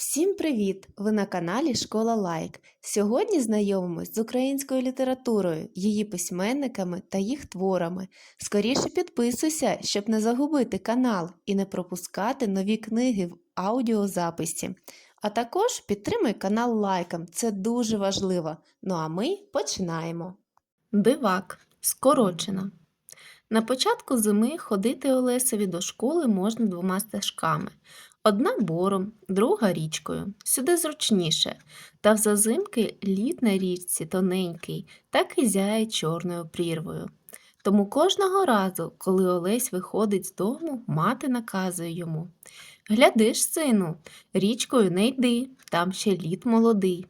Всім привіт! Ви на каналі Школа Лайк. Сьогодні знайомимось з українською літературою, її письменниками та їх творами. Скоріше підписуйся, щоб не загубити канал і не пропускати нові книги в аудіозаписі. А також підтримай канал лайком, це дуже важливо. Ну а ми починаємо. Бивак скорочено. На початку зими ходити Олесеві до школи можна двома стежками. Одна бором, друга річкою. Сюди зручніше. Та в зазимки лід на річці тоненький, так і зяє чорною прірвою. Тому кожного разу, коли Олесь виходить з дому, мати наказує йому Глядиш, сину, річкою не йди, там ще лід молодий.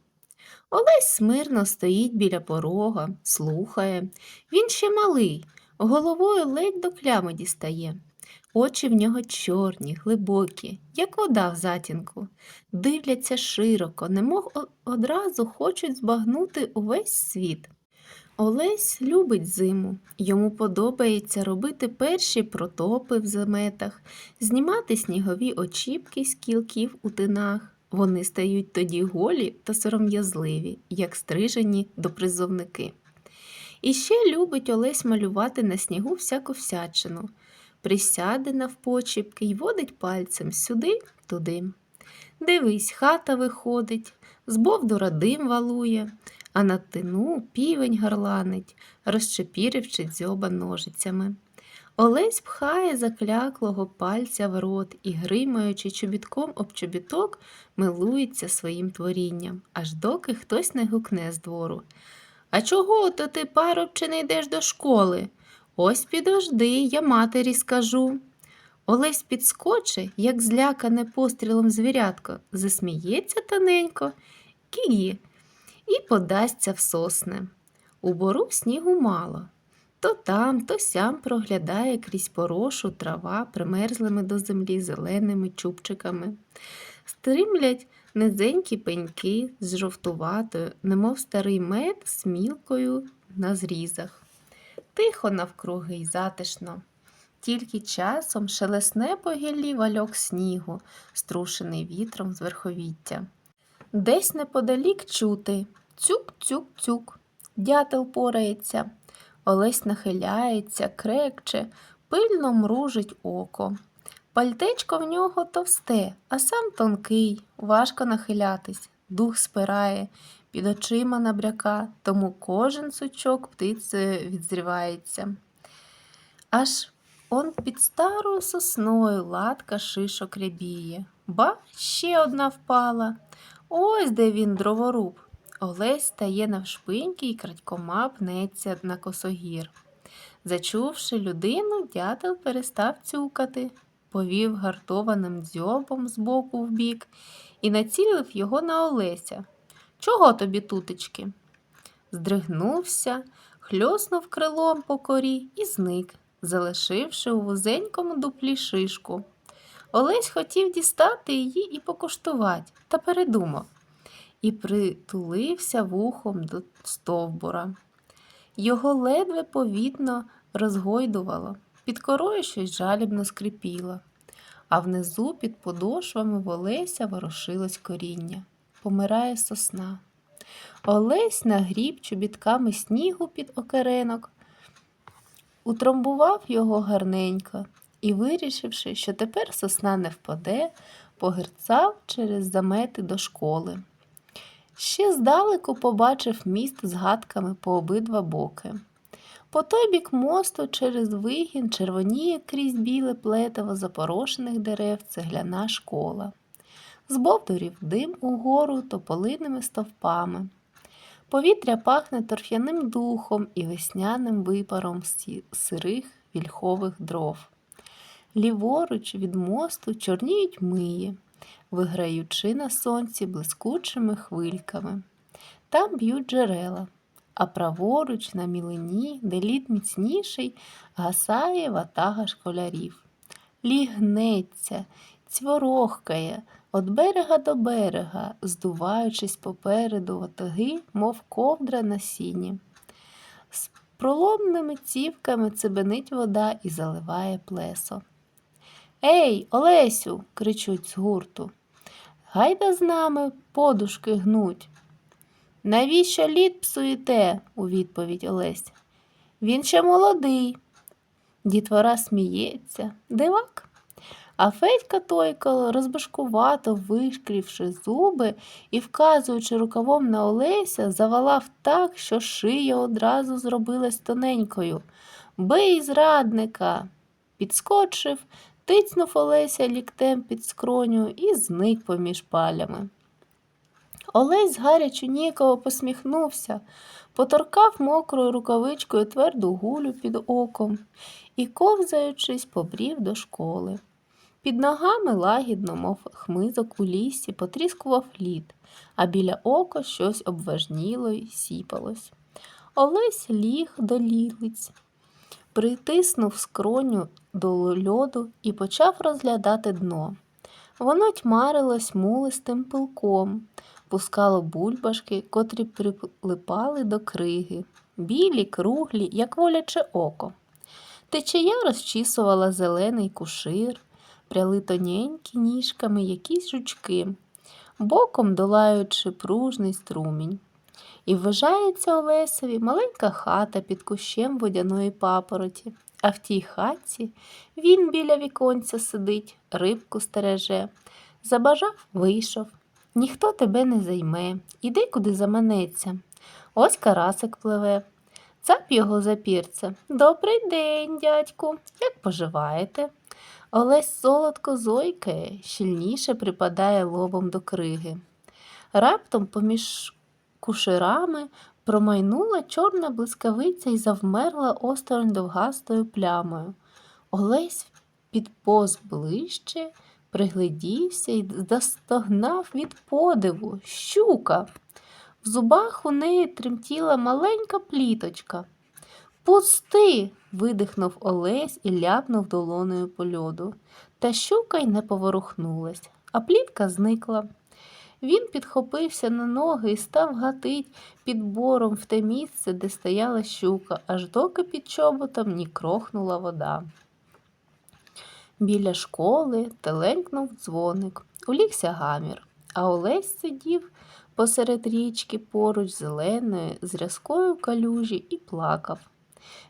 Олесь смирно стоїть біля порога, слухає. Він ще малий, головою ледь до плями дістає. Очі в нього чорні, глибокі, як вода в затінку, дивляться широко, немов одразу хочуть збагнути увесь світ. Олесь любить зиму, йому подобається робити перші протопи в заметах, знімати снігові очіпки з кілків у тинах. Вони стають тоді голі та сором'язливі, як стрижені допризовники. І ще любить Олесь малювати на снігу всяку всячину присяде навпочіпки й водить пальцем сюди, туди. Дивись, хата виходить, з бовдура дим валує, а на тину півень горланить, розчепіривши дзьоба ножицями. Олесь пхає закляклого пальця в рот і, гримаючи чобітком об чобіток, милується своїм творінням, аж доки хтось не гукне з двору. А чого то ти, парубче, не йдеш до школи? Ось підожди, я матері скажу. Олесь підскоче, як злякане пострілом звірятко, засміється тоненько, кії, і подасться в сосни. У бору снігу мало. То там, то сям проглядає крізь порошу трава примерзлими до землі зеленими чубчиками. Стримлять низенькі пеньки з жовтуватою, немов старий мед з мілкою на зрізах. Тихо навкруги й затишно. Тільки часом шелесне по гіллі вальок снігу, струшений вітром з верховіття. Десь неподалік чути цюк-цюк-цюк. Дятел порається, Олесь нахиляється, крекче, пильно мружить око. Пальтечко в нього товсте, а сам тонкий, важко нахилятись, дух спирає, під очима набряка, тому кожен сучок птицею відзрівається. Аж он під старою сосною латка шишок рябіє. Ба, ще одна впала. Ось де він дроворуб. Олесь стає навшпиньки і крадькома пнеться на косогір. Зачувши людину, дятел перестав цюкати, повів гартованим дзьобом з боку в бік і націлив його на Олеся. Чого тобі, тутечки? Здригнувся, хльоснув крилом по корі і зник, залишивши у вузенькому дуплі шишку. Олесь хотів дістати її і покуштувати, та передумав і притулився вухом до стовбура. Його ледве повітно розгойдувало, під корою щось жалібно скрипіло, а внизу під подошвами в Олеся ворушилось коріння. Помирає сосна. Олесь нагріб чобітками снігу під океренок, утрамбував його гарненько і, вирішивши, що тепер сосна не впаде, погерцав через замети до школи. Ще здалеку побачив міст з гадками по обидва боки. По той бік мосту через вигін червоніє крізь біле плетиво запорошених дерев цегляна школа. З бовдурів дим угору тополинними стовпами. Повітря пахне торф'яним духом і весняним випаром сирих вільхових дров. Ліворуч від мосту чорніють миї, виграючи на сонці блискучими хвильками. Там б'ють джерела, а праворуч на мілині, де лід міцніший, гасає ватага школярів. Лігнеться, цьворохкає, От берега до берега, здуваючись попереду ватаги, мов ковдра на сіні. З проломними цівками цибенить вода і заливає плесо. Ей, Олесю. кричуть з гурту. Гайда з нами подушки гнуть. Навіщо лід псуєте? у відповідь Олесь. Він ще молодий. Дітвора сміється, дивак. А Федька Тойко, розбашкувато вишкрівши зуби і вказуючи рукавом на Олеся, завалав так, що шия одразу зробилась тоненькою. Бий зрадника. Підскочив, тицнув Олеся ліктем під скроню і зник поміж палями. Олесь гарячу ніяково посміхнувся, поторкав мокрою рукавичкою тверду гулю під оком і, ковзаючись, побрів до школи. Під ногами лагідно, мов хмизок у лісі, потріскував лід, а біля ока щось обважніло й сіпалось. Олесь ліг до лілиць, притиснув скроню до льоду і почав розглядати дно. Воно тьмарилось мулистим пилком, пускало бульбашки, котрі прилипали до криги, білі, круглі, як воляче око. Течія розчісувала зелений кушир, пряли тоненькі ніжками якісь жучки, боком долаючи пружний струмінь. І вважається Олесеві маленька хата під кущем водяної папороті, а в тій хатці він біля віконця сидить, рибку стереже. Забажав, вийшов. Ніхто тебе не займе, іди куди заманеться. Ось карасик пливе. Цап його запірце. Добрий день, дядьку, як поживаєте? Олесь солодко зойкає, щільніше припадає лобом до криги. Раптом поміж куширами промайнула чорна блискавиця і завмерла осторонь довгастою плямою. Олесь підповз ближче, приглядівся і застогнав від подиву. Щука. В зубах у неї тремтіла маленька пліточка. Пусти. видихнув Олесь і ляпнув долоною по льоду. Та щука й не поворухнулась, а плітка зникла. Він підхопився на ноги і став гатить під бором в те місце, де стояла щука, аж доки під чоботом ні крохнула вода. Біля школи теленькнув дзвоник, улігся гамір, а Олесь сидів посеред річки поруч зеленої, з калюжі і плакав.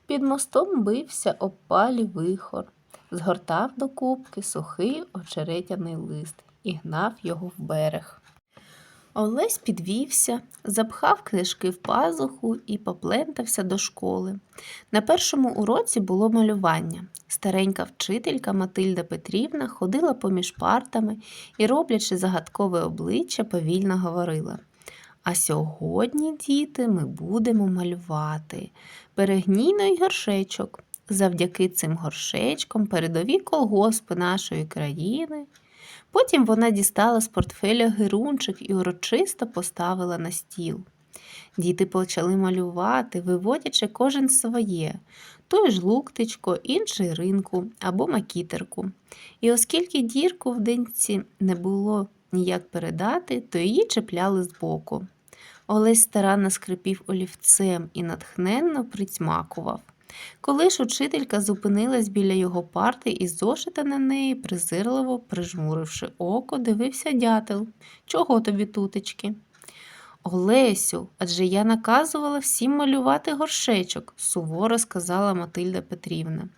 Під мостом бився об палі вихор, згортав до кубки сухий очеретяний лист і гнав його в берег. Олесь підвівся, запхав книжки в пазуху і поплентався до школи. На першому уроці було малювання. Старенька вчителька Матильда Петрівна ходила поміж партами і, роблячи загадкове обличчя, повільно говорила. А сьогодні, діти, ми будемо малювати перегнійно й горшечок. Завдяки цим горшечкам передові колгоспи нашої країни. Потім вона дістала з портфеля герунчик і урочисто поставила на стіл. Діти почали малювати, виводячи кожен своє, той ж луктичко, інший ринку або макітерку. І оскільки дірку в денці не було ніяк передати, то її чіпляли збоку. Олесь старанно скрипів олівцем і натхненно притьмакував. Коли ж учителька зупинилась біля його парти і зошита на неї, презирливо прижмуривши око, дивився дятел. Чого тобі, тутечки? Олесю, адже я наказувала всім малювати горшечок, суворо сказала Матильда Петрівна.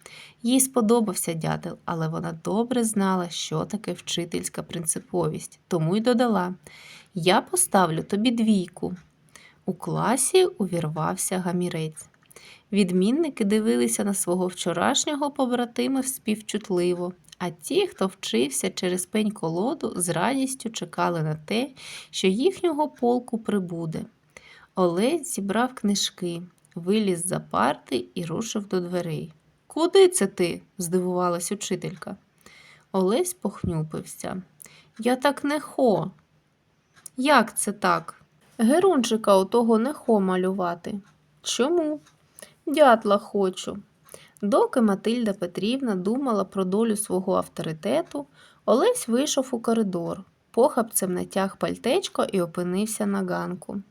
Їй сподобався дятел, але вона добре знала, що таке вчительська принциповість, тому й додала Я поставлю тобі двійку. У класі увірвався гамірець. Відмінники дивилися на свого вчорашнього побратима співчутливо, а ті, хто вчився через пень колоду, з радістю чекали на те, що їхнього полку прибуде. Олесь зібрав книжки, виліз за парти і рушив до дверей. Куди це ти? здивувалась учителька. Олесь похнюпився. Я так не хо. Як це так? Герунчика у того не хо малювати. Чому? Дятла хочу. Доки Матильда Петрівна думала про долю свого авторитету, Олесь вийшов у коридор, похапцем натяг пальтечко і опинився на ганку.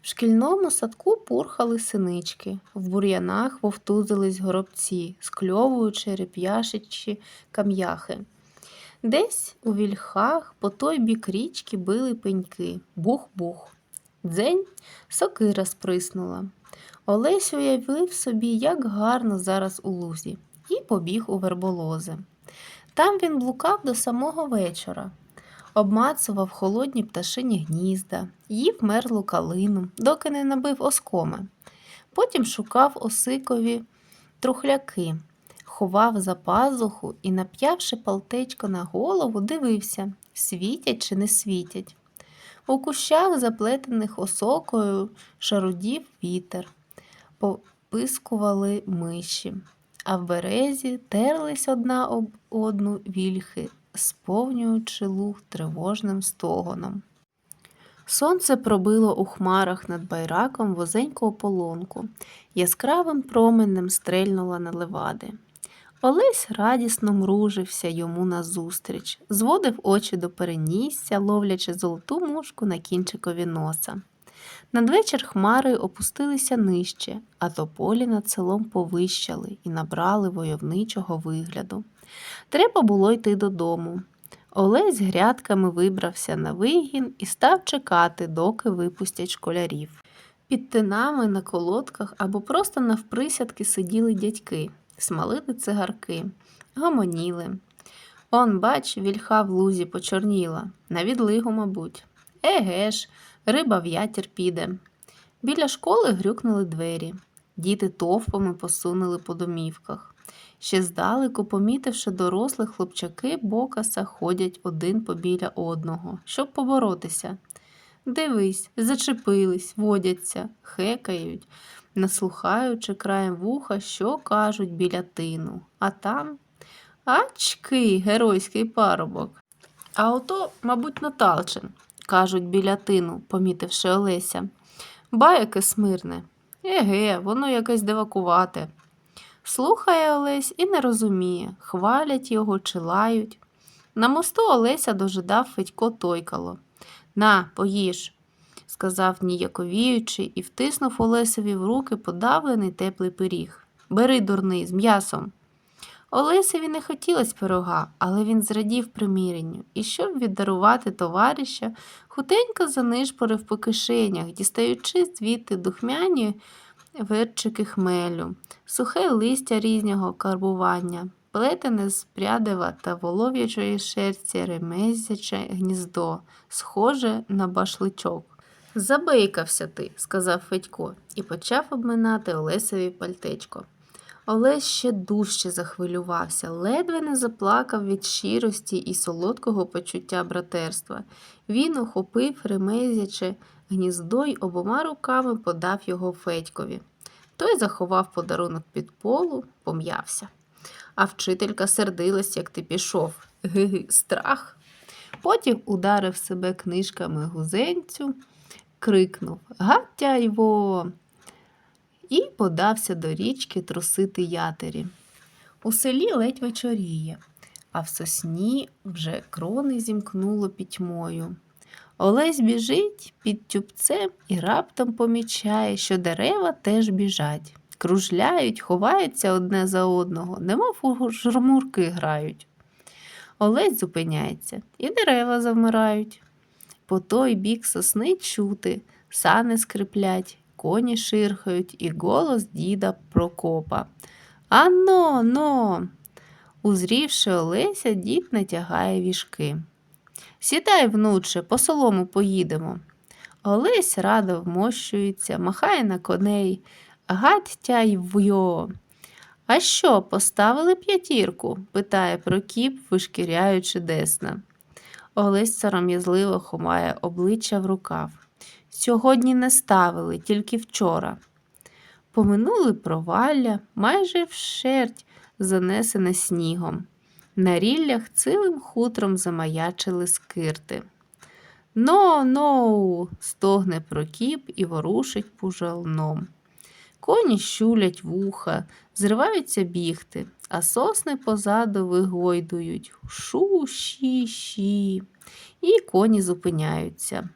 В шкільному садку пурхали синички, в бур'янах вовтузились горобці, скльовуючи реп'яшичі кам'яхи. Десь у вільхах по той бік річки били пеньки. Бух-бух. Дзень сокира сприснула. Олесь уявив собі, як гарно зараз у лузі, і побіг у верболози. Там він блукав до самого вечора, обмацував холодні пташині гнізда, їв мерлу калину, доки не набив оскоми. Потім шукав осикові трухляки, ховав за пазуху і, нап'явши палтечко на голову, дивився, світять чи не світять. У кущах, заплетених осокою, шарудів вітер, попискували миші, а в березі терлись одна об одну вільхи, сповнюючи луг тривожним стогоном. Сонце пробило у хмарах над байраком вузеньку ополонку, яскравим променем стрельнула на левади. Олесь радісно мружився йому назустріч, зводив очі до перенісся, ловлячи золоту мушку на кінчикові носа. Надвечір хмари опустилися нижче, а тополі над селом повищали і набрали войовничого вигляду. Треба було йти додому. Олесь грядками вибрався на вигін і став чекати, доки випустять школярів. Під тинами на колодках або просто навприсядки сиділи дядьки, смалили цигарки, гомоніли. Он, бач, вільха в лузі почорніла, на відлигу, мабуть. Еге ж, риба в ятір піде. Біля школи грюкнули двері. Діти товпами посунули по домівках. Ще здалеку, помітивши дорослих, хлопчаки бокаса ходять один побіля одного, щоб поборотися. Дивись, зачепились, водяться, хекають, наслухаючи краєм вуха, що кажуть біля тину. А там ачки, геройський парубок. А ото, мабуть, Наталчин, кажуть біля тину, помітивши Олеся. Баяки смирне. Еге, воно якесь дивакувате. Слухає Олесь і не розуміє, хвалять його чи лають. На мосту Олеся дожидав Федько Тойкало. На, поїж, сказав ніяковіючи і втиснув Олесеві в руки подавлений теплий пиріг. Бери, дурний, з м'ясом. Олесеві не хотілось пирога, але він зрадів приміренню і, щоб віддарувати товариша, хутенько занишпорив по кишенях, дістаючи звідти духмяні вирчики хмелю, сухе листя різного карбування, плетене з прядива та волов'ячої шерсті ремезяче гніздо, схоже на башличок. Забейкався ти, сказав Федько, і почав обминати Олесеві пальтечко. Олесь ще дужче захвилювався, ледве не заплакав від щирості і солодкого почуття братерства. Він ухопив ремезяче гніздо й обома руками подав його Федькові. Той заховав подарунок під полу, пом'явся. А вчителька сердилась, як ти пішов. Ги-ги, страх. Потім ударив себе книжками гузенцю, крикнув Гаттяйво! І подався до річки трусити ятері. У селі ледь вечоріє, а в сосні вже крони зімкнуло пітьмою. Олесь біжить під тюбцем і раптом помічає, що дерева теж біжать, кружляють, ховаються одне за одного, немов у журмурки грають. Олесь зупиняється, і дерева завмирають. По той бік сосни чути, сани скриплять, коні ширхають і голос діда Прокопа. Ано, но. Узрівши Олеся, дід натягає віжки. Сідай, внуче, по солому поїдемо. Олесь радо вмощується, махає на коней. Гать тяй вйо. А що, поставили п'ятірку? питає Прокіп, вишкіряючи десна. Олесь сором'язливо ховає обличчя в рукав. Сьогодні не ставили, тільки вчора. Поминули провалля, майже вшерть занесене снігом. На ріллях цілим хутром замаячили скирти. Но, но, стогне прокіп і ворушить пужалном. Коні щулять вуха, зриваються бігти, а сосни позаду вигойдують шу ші ші І коні зупиняються.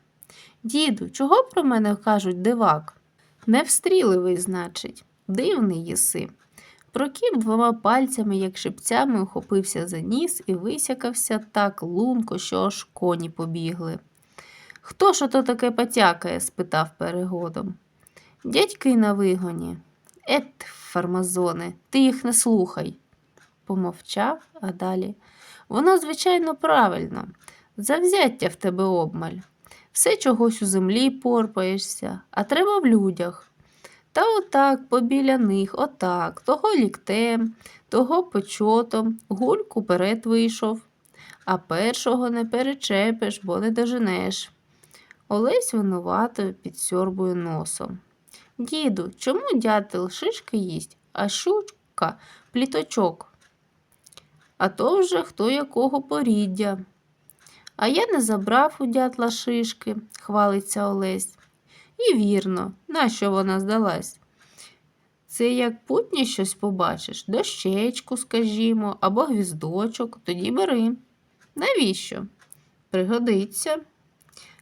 Діду, чого про мене кажуть дивак? Невстріливий, значить, дивний єси. Прокіп двома пальцями, як шипцями, ухопився за ніс і висякався так лунко, що аж коні побігли. Хто ж ото таке потякає? спитав перегодом. Дядьки на вигоні. Ет, фармазони, ти їх не слухай. Помовчав, а далі. Воно, звичайно, правильно. Завзяття в тебе обмаль. Все чогось у землі порпаєшся, а треба в людях. Та отак, побіля них, отак, того ліктем, того почотом, гульку перед вийшов, а першого не перечепиш, бо не доженеш. Олесь винувато підсьорбує носом. Діду, чому дятел шишки їсть, а щучка пліточок? А то вже хто якого поріддя. А я не забрав у дятла шишки, хвалиться Олесь. І вірно, нащо вона здалась? Це як путні щось побачиш, дощечку, скажімо, або гвіздочок, тоді бери. Навіщо? Пригодиться.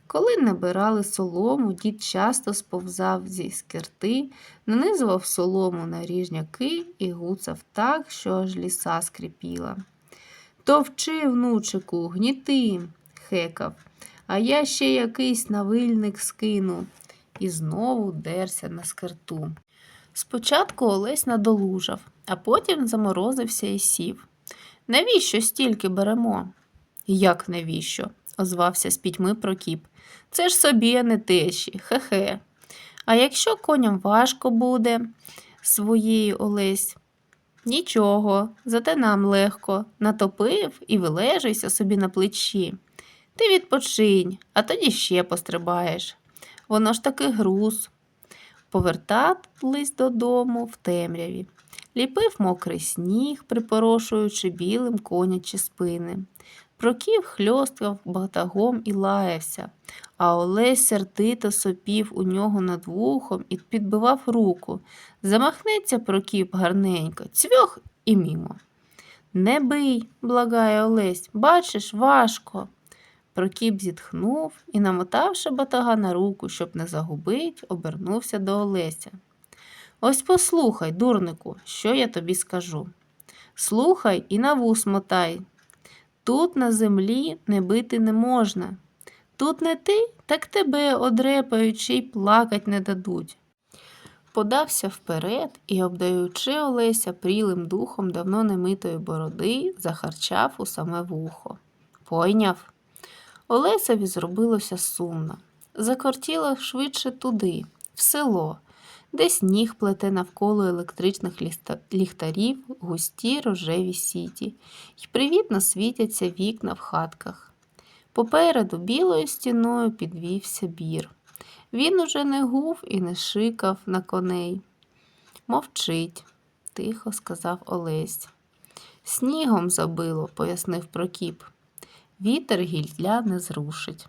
Коли набирали солому, дід часто сповзав зі скирти, нанизував солому на ріжняки і гуцав так, що аж ліса скрипіла. Товчи, внучику, гніти, хекав, а я ще якийсь навильник скину і знову дерся на скирту. Спочатку Олесь надолужав, а потім заморозився і сів. Навіщо стільки беремо? Як навіщо? озвався з пітьми Прокіп. Це ж собі, а не тещі, хе-хе. А якщо коням важко буде, своєї Олесь, нічого, зате нам легко, натопив і вилежуйся собі на плечі. Ти відпочинь, а тоді ще пострибаєш. Воно ж таки груз. Повертались додому в темряві. Ліпив мокрий сніг, припорошуючи білим конячі спини. Проків хльосткав батагом і лаявся, а Олесь сердито сопів у нього над вухом і підбивав руку. Замахнеться Прокіп гарненько, цвьох і мімо. Не бий, благає Олесь, бачиш, важко. Прокіп зітхнув і, намотавши батага на руку, щоб не загубить, обернувся до Олеся. Ось послухай, дурнику, що я тобі скажу. Слухай і на вус мотай. Тут на землі не бити не можна. Тут не ти, так тебе одрепаючи й плакать не дадуть. Подався вперед і, обдаючи Олеся прілим духом давно немитої бороди, захарчав у саме вухо. Пойняв. Олесеві зробилося сумно. Закортіло швидше туди, в село, де сніг плете навколо електричних ліхтарів густі рожеві сіті, й привітно світяться вікна в хатках. Попереду білою стіною підвівся бір. Він уже не гув і не шикав на коней. Мовчить, тихо сказав Олесь. Снігом забило, пояснив Прокіп. Вітер гільдля не зрушить.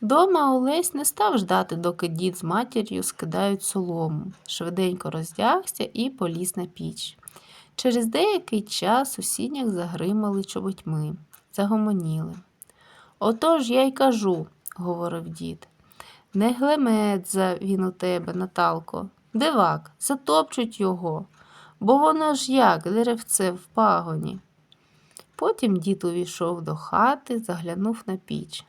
Дома Олесь не став ждати, доки дід з матір'ю скидають солому. Швиденько роздягся і поліз на піч. Через деякий час у сінях загримали чоботьми, загомоніли. Отож я й кажу, говорив дід. Не глемедза він у тебе, Наталко. Дивак, затопчуть його, бо воно ж як деревце в пагоні. Потім дід увійшов до хати, заглянув на піч.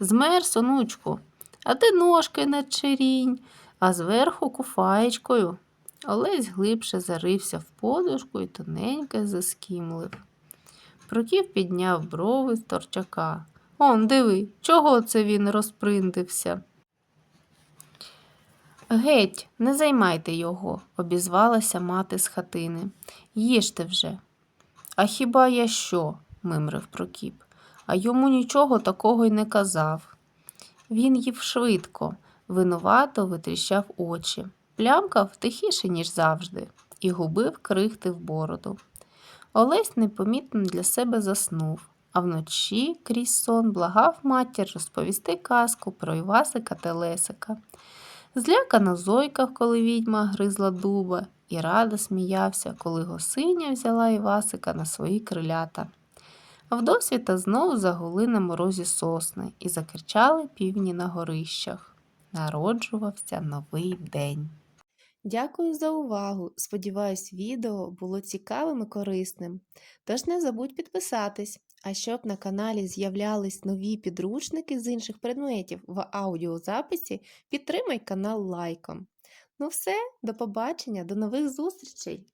Змерз, онучку, а ти ножки на черінь, а зверху куфаєчкою. Олесь глибше зарився в подушку і тоненько заскімлив. Проків підняв брови з торчака. Он, диви, чого це він розприндився? Геть, не займайте його, обізвалася мати з хатини. Їжте вже. А хіба я що? мимрив Прокіп, а йому нічого такого й не казав. Він їв швидко, винувато витріщав очі, плямкав тихіше, ніж завжди, і губив крихти в бороду. Олесь непомітно для себе заснув, а вночі крізь сон благав матір розповісти казку про Івасика та Лесика. Злякано зойкав, коли відьма гризла дуба, і радо сміявся, коли госиня взяла Івасика на свої крилята. Вдосвіта знов загули на морозі сосни і закричали півні на горищах. Народжувався новий день. Дякую за увагу. Сподіваюсь, відео було цікавим і корисним. Тож не забудь підписатись. А щоб на каналі з'являлись нові підручники з інших предметів в аудіозаписі, підтримай канал лайком. Ну все, до побачення, до нових зустрічей!